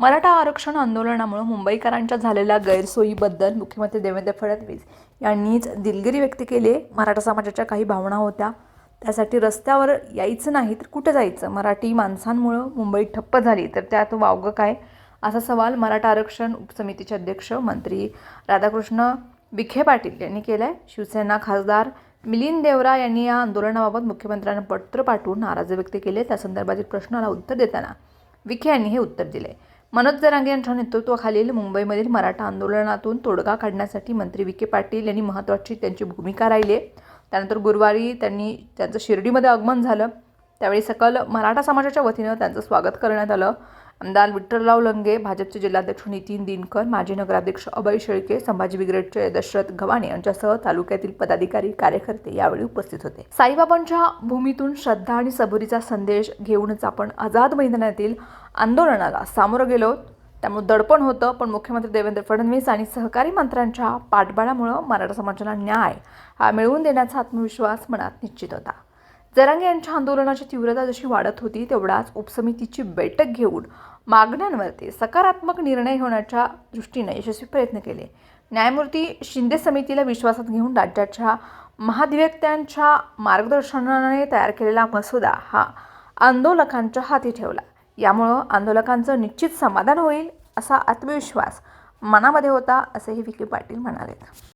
मराठा आरक्षण आंदोलनामुळे मुंबईकरांच्या झालेल्या गैरसोयीबद्दल मुख्यमंत्री देवेंद्र फडणवीस यांनीच दिलगिरी व्यक्त केली. आहे मराठा समाजाच्या काही भावना होत्या. त्यासाठी रस्त्यावर यायचं नाही तर कुठं जायचं? मराठी माणसांमुळं मुंबई ठप्प झाली. तर त्यात वावगं काय? असा सवाल मराठा आरक्षण उपसमितीचे अध्यक्ष मंत्री राधाकृष्ण विखे पाटील यांनी केला आहे शिवसेना खासदार मिलिंद देवरा यांनी या आंदोलनाबाबत मुख्यमंत्र्यांना पत्र पाठवून नाराजी व्यक्त केली. त्या संदर्भातील प्रश्नाला उत्तर देताना विखे यांनी हे उत्तर दिले. मनोज जरांगे यांच्या नेतृत्वाखालील मुंबईमधील मराठा आंदोलनातून तोडगा काढण्यासाठी मंत्री विखे पाटील यांनी महत्त्वाची त्यांची भूमिका राहिली आहे. त्यानंतर गुरुवारी त्यांनी त्यांचं शिर्डीमध्ये आगमन झालं. त्यावेळी सकल मराठा समाजाच्या वतीनं त्यांचं स्वागत करण्यात आलं. आमदार विठ्ठलराव लंगे भाजपचे जिल्हाध्यक्ष नितीन दिनकर माजी नगराध्यक्ष अभय शेळके संभाजी ब्रिगेडचे दशरथ गव्हाणे यांच्यासह तालुक्यातील पदाधिकारी कार्यकर्ते यावेळी उपस्थित होते. साईबाबांच्या भूमीतून श्रद्धा आणि सबुरीचा संदेश घेऊनच आपण आझाद मैदानातील आंदोलनाला सामोरं गेलो. त्यामुळे दडपण होतं पण मुख्यमंत्री देवेंद्र फडणवीस आणि सहकारी मंत्र्यांच्या पाठबळामुळं मराठा समाजाला न्याय हा मिळवून देण्याचा आत्मविश्वास मनात निश्चित होता. जरांगे यांच्या आंदोलनाची तीव्रता जशी वाढत होती तेवढाच उपसमितीची बैठक घेऊन मागण्यांवरती सकारात्मक निर्णय होण्याच्या दृष्टीने यशस्वी प्रयत्न केले. न्यायमूर्ती शिंदे समितीला विश्वासात घेऊन राज्याच्या महाधिवक्त्यांच्या मार्गदर्शनाने तयार केलेला मसुदा हा आंदोलकांच्या हाती ठेवला. यामुळं आंदोलकांचं निश्चित समाधान होईल असा आत्मविश्वास मनामध्ये होता असेही विखे पाटील म्हणाले